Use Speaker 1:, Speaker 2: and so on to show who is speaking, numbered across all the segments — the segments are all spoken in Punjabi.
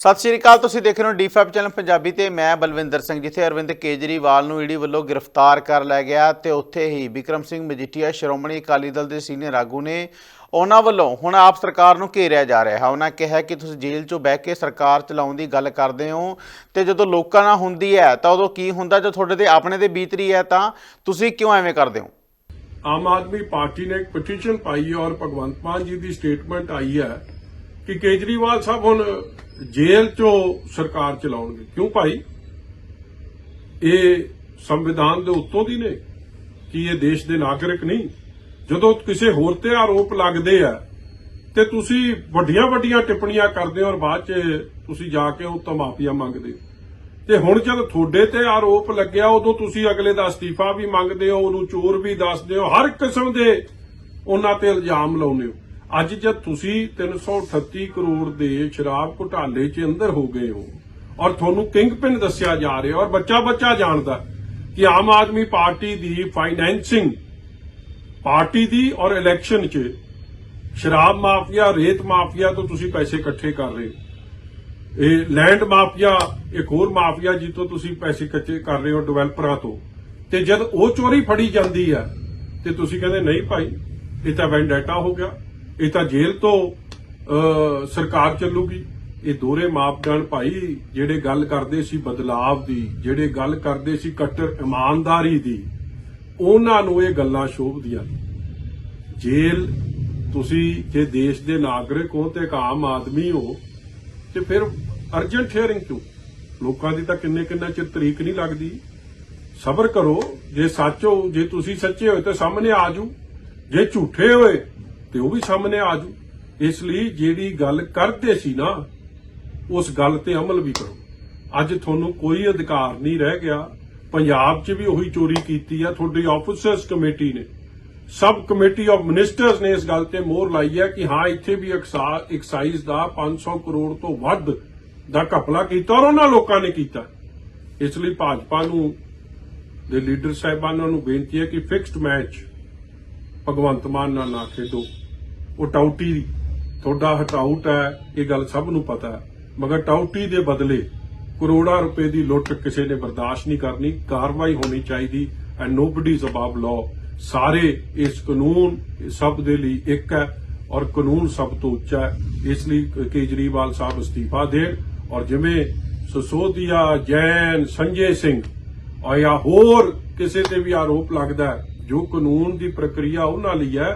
Speaker 1: ਸਤਿ ਸ਼੍ਰੀ ਅਕਾਲ, ਤੁਸੀਂ ਦੇਖ ਰਹੇ ਹੋ ਡੀ5 ਚੈਨਲ ਪੰਜਾਬੀ ਤੇ ਮੈਂ ਬਲਵਿੰਦਰ ਸਿੰਘ, ਜਿੱਥੇ ਅਰਵਿੰਦ ਕੇਜਰੀਵਾਲ ਨੂੰ ਈਡੀ ਵੱਲੋਂ ਗ੍ਰਿਫਤਾਰ ਕਰ ਲਿਆ ਗਿਆ ਤੇ ਉੱਥੇ ਹੀ ਵਿਕਰਮ ਸਿੰਘ ਮਜੀਠੀਆ, ਸ਼੍ਰੋਮਣੀ ਅਕਾਲੀ ਦਲ ਦੇ ਸੀਨੀਅਰ ਆਗੂ ਨੇ ਉਹਨਾਂ ਵੱਲੋਂ ਹੁਣ ਆਪ ਸਰਕਾਰ ਨੂੰ ਘੇਰਿਆ ਜਾ ਰਿਹਾ ਹੈ। ਉਹਨਾਂ ਕਿਹਾ ਕਿ ਤੁਸੀਂ ਜੇਲ੍ਹ 'ਚੋਂ ਬਹਿ ਕੇ ਸਰਕਾਰ ਚਲਾਉਣ ਦੀ ਗੱਲ ਕਰਦੇ ਹੋ ਤੇ ਜਦੋਂ ਲੋਕਾਂ ਨਾਲ ਹੁੰਦੀ ਹੈ ਤਾਂ ਉਦੋਂ ਕੀ ਹੁੰਦਾ? ਜੋ ਤੁਹਾਡੇ ਤੇ ਆਪਣੇ ਤੇ ਬੀਤ ਰਹੀ ਹੈ ਤਾਂ ਤੁਸੀਂ ਕਿਉਂ ਐਵੇਂ ਕਰਦੇ ਹੋ?
Speaker 2: ਆਮ ਆਦਮੀ ਪਾਰਟੀ ਨੇ ਇੱਕ ਪਟੀਸ਼ਨ ਪਾਈ ਹੈ ਔਰ ਭਗਵੰਤ ਮਾਨ ਜੀ ਦੀ ਸਟੇਟਮੈਂਟ ਆਈ ਹੈ ਕਿ ਕੇਜਰੀਵਾਲ ਸਾਹਿਬ ਹੁਣ ਜੇਲ੍ਹ ਚੋਂ ਸਰਕਾਰ ਚਲਾਉਣਗੇ। ਕਿਉਂ ਭਾਈ? ਇਹ ਸੰਵਿਧਾਨ ਦੇ ਉੱਤੋਂ ਦੀ ਨੇ ਕਿ ਇਹ ਦੇਸ਼ ਦੇ ਨਾਗਰਿਕ ਨਹੀਂ। ਜਦੋਂ ਕਿਸੇ ਹੋਰ ਤੇ ਆਰੋਪ ਲੱਗਦੇ ਆ, ਤੇ ਤੁਸੀਂ ਵੱਡੀਆਂ ਵੱਡੀਆਂ ਟਿੱਪਣੀਆਂ ਕਰਦੇ ਹੋ ਔਰ ਬਾਅਦ ਚ ਤੁਸੀਂ ਜਾ ਕੇ ਉਹ ਤੋਂ ਮਾਫੀਆ ਮੰਗਦੇ ਹੋ। ਤੇ ਹੁਣ ਜਦ ਤੁਹਾਡੇ ਤੇ ਆਰੋਪ ਲੱਗਿਆ, ਉਦੋਂ ਤੁਸੀਂ ਅਗਲੇ ਦਾ ਅਸਤੀਫਾ ਵੀ ਮੰਗਦੇ ਹੋ, ਉਹਨੂੰ ਚੋਰ ਵੀ ਦੱਸਦੇ ਹੋ, ਹਰ ਕਿਸਮ ਦੇ ਉਹਨਾਂ ਤੇ ਇਲਜ਼ਾਮ ਲਾਉਂਦੇ ਹੋ। ਅੱਜ ਜਦ ਤੁਸੀਂ 338 ਕਰੋੜ ਦੇ ਸ਼ਰਾਬ ਘੁਟਾਲੇ 'ਚ ਅੰਦਰ ਹੋ ਗਏ ਹੋ ਔਰ ਤੁਹਾਨੂੰ ਕਿੰਗ ਕਿੰਗਪਿਨ ਦੱਸਿਆ ਜਾ ਰਿਹਾ ਔਰ ਬੱਚਾ ਬੱਚਾ ਜਾਣਦਾ ਕਿ ਆਮ ਆਦਮੀ ਪਾਰਟੀ ਦੀ ਫਾਈਨੈਂਸਿੰਗ ਪਾਰਟੀ ਦੀ ਔਰ ਇਲੈਕਸ਼ਨ 'ਚ ਸ਼ਰਾਬ ਮਾਫੀਆ, ਰੇਤ ਮਾਫੀਆ ਤੋਂ ਤੁਸੀਂ ਪੈਸੇ ਇਕੱਠੇ ਕਰ ਰਹੇ ਹੋ। ਇਹ ਲੈਂਡ ਮਾਫੀਆ, ਇੱਕ ਹੋਰ ਮਾਫੀਆ ਜਿੱਥੋਂ ਤੁਸੀਂ ਪੈਸੇ ਇਕੱਠੇ ਕਰ ਰਹੇ ਹੋ ਡਿਵੈਲਪਰਾਂ ਤੋਂ। ਤੇ ਜਦ ਉਹ ਚੋਰੀ ਫੜੀ ਜਾਂਦੀ ਹੈ, ਤੇ ਤੁਸੀਂ ਕਹਿੰਦੇ, ਨਹੀਂ ਭਾਈ, ਇਹ ਤਾਂ ਵੈਂਡੇਟਾ ਹੋ ਗਿਆ। ਇਹ ਤਾਂ ਜੇਲ੍ਹ ਤੋਂ ਸਰਕਾਰ ਚੱਲੂਗੀ। ਇਹ ਦੋਰੇ ਮਾਪਦੰਡ ਭਾਈ ਜਿਹੜੇ ਗੱਲ ਕਰਦੇ ਸੀ ਬਦਲਾਵ ਦੀ, ਜਿਹੜੇ ਗੱਲ ਕਰਦੇ ਸੀ ਕੱਟਰ ਇਮਾਨਦਾਰੀ ਦੀ, ਉਹਨਾਂ ਨੂੰ ਇਹ ਗੱਲਾਂ ਸ਼ੋਭਦੀਆਂ ਜੇਲ ਤੁਸੀਂ ਜੇ ਦੇਸ਼ ਦੇ ਨਾਗਰਿਕ ਹੋ ਤੇ ਇੱਕ ਆਮ ਆਦਮੀ ਹੋ, ਤੇ ਫਿਰ ਅਰਜੈਂਟ ਹੀਅਰਿੰਗ ਕਿਉਂ? ਲੋਕਾਂ ਦੀ ਤਾਂ ਕਿੰਨੇ ਕਿੰਨਾ ਚਿਰ ਤਰੀਕ ਨਹੀਂ ਲੱਗਦੀ। ਸਬਰ ਕਰੋ, ਜੇ ਸੱਚ ਹੋ, ਜੇ ਤੁਸੀਂ ਸੱਚੇ ਹੋਏ ਤਾਂ ਸਾਹਮਣੇ ਆ ਜੂ ਜੇ ਝੂਠੇ ਹੋਏ ਤੇ ਉਹ ਵੀ ਸਾਹਮਣੇ ਆ ਜੂ ਇਸ ਲਈ ਜਿਹੜੀ ਗੱਲ ਕਰਦੇ ਸੀ ਨਾ, ਉਸ ਗੱਲ ਤੇ ਅਮਲ ਵੀ ਕਰੋ। ਅੱਜ ਤੁਹਾਨੂੰ ਕੋਈ ਅਧਿਕਾਰ ਨਹੀਂ ਰਹਿ ਗਿਆ। ਪੰਜਾਬ 'ਚ ਵੀ ਉਹੀ ਚੋਰੀ ਕੀਤੀ ਆ। ਤੁਹਾਡੀ ਆਫੀਸਰਸ ਕਮੇਟੀ ਨੇ। ਸਬ ਕਮੇਟੀ ਆਫ ਮਿਨਿਸਟਰਸ ਨੇ ਇਸ ਗੱਲ ਤੇ ਮੋਹਰ ਲਾਈ ਹੈ ਕਿ ਹਾਂ, ਇੱਥੇ ਵੀ ਐਕਸਾਈਜ਼ ਦਾ 500 ਕਰੋੜ ਤੋਂ ਵੱਧ ਦਾ ਘਪਲਾ ਕੀਤਾ ਔਰ ਉਹਨਾਂ ਲੋਕਾਂ ਨੇ ਕੀਤਾ। ਇਸ ਲਈ ਭਾਜਪਾ ਨੂੰ ਦੇ ਲੀਡਰ ਸਾਹਿਬਾਨਾਂ ਨੂੰ ਬੇਨਤੀ ਹੈ ਕਿ ਫਿਕਸਡ ਮੈਚ ਭਗਵੰਤ ਮਾਨ ਨਾਲ ਨਾ ਖੇਡੋ। ਉਹ ਟਾਊਟੀ ਤੁਹਾਡਾ ਹਟਾਊਟ ਹੈ, ਇਹ ਗੱਲ ਸਭ ਨੂੰ ਪਤਾ ਹੈ। ਮਗਰ ਟਾਊਟੀ ਦੇ ਬਦਲੇ ਕਰੋੜਾਂ ਰੁਪਏ ਦੀ ਲੁੱਟ ਕਿਸੇ ਨੇ ਬਰਦਾਸ਼ਤ ਨਹੀਂ ਕਰਨੀ, ਕਾਰਵਾਈ ਹੋਣੀ ਚਾਹੀਦੀ ਐਂਡ ਨੋਬਡੀ ਅਬਵ ਲਾਅ ਸਾਰੇ ਇਸ ਕਾਨੂੰਨ ਸਭ ਦੇ ਲਈ ਇੱਕ ਹੈ ਔਰ ਕਾਨੂੰਨ ਸਭ ਤੋਂ ਉੱਚਾ ਹੈ। ਇਸ ਲਈ ਕੇਜਰੀਵਾਲ ਸਾਹਿਬ ਅਸਤੀਫਾ ਦੇਣ ਔਰ ਜਿਵੇਂ ਸਸੋਦੀਆ, ਜੈਨ, ਸੰਜੇ ਸਿੰਘ ਔਰ ਹੋਰ ਕਿਸੇ ਤੇ ਵੀ ਆਰੋਪ ਲੱਗਦਾ ਜੋ ਕਾਨੂੰਨ ਦੀ ਪ੍ਰਕਿਰਿਆ ਉਹਨਾਂ ਲਈ ਹੈ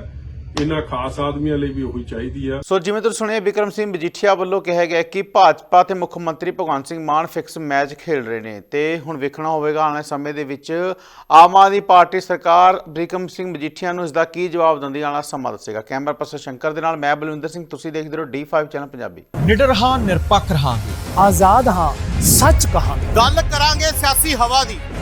Speaker 2: ਇਹਨਾਂ ਖਾਸ ਆਦਮੀਆਂ ਲਈ ਵੀ ਉਹੀ ਚਾਹੀਦੀ ਹੈ
Speaker 1: ਸੋ ਜਿਵੇਂ ਤੁਸੀਂ ਸੁਣਿਆ ਵਿਕਰਮ ਸਿੰਘ ਮਜੀਠੀਆ ਵੱਲੋਂ ਕਿਹਾ ਗਿਆ ਕਿ ਭਾਜਪਾ ਤੇ ਮੁੱਖ ਮੰਤਰੀ ਭਗਵੰਤ ਸਿੰਘ ਮਾਨ ਫਿਕਸ ਮੈਚ ਖੇਡ ਰਹੇ ਨੇ ਤੇ ਹੁਣ ਵੇਖਣਾ ਹੋਵੇਗਾ ਆਉਣ ਵਾਲੇ ਸਮੇਂ ਦੇ ਵਿੱਚ ਆਮ ਆਦਮੀ ਪਾਰਟੀ ਸਰਕਾਰ ਵਿਕਰਮ ਸਿੰਘ ਮਜੀਠੀਆ ਨੂੰ ਇਸ ਦਾ ਕੀ ਜਵਾਬ ਦਿੰਦੀ ਵਾਲਾ ਸਮਾਂ ਦੱਸੇਗਾ। ਕੈਮਰਾ ਪਰਸਨ ਸ਼ੰਕਰ ਦੇ ਨਾਲ ਮੈਂ ਬਲਵਿੰਦਰ ਸਿੰਘ ਤੁਸੀਂ ਦੇਖਦੇ ਰਹੋ D5 ਚੈਨਲ ਪੰਜਾਬੀ।
Speaker 3: ਨਿਡਰ ਹਾਂ ਨਿਰਪੱਖ ਰਹਾਂਗੇ।
Speaker 4: ਆਜ਼ਾਦ ਹਾਂ ਸੱਚ ਕਹਾਂਗੇ।
Speaker 5: ਗੱਲ ਕਰਾਂਗੇ ਸਿਆਸੀ ਹਵਾ ਦੀ।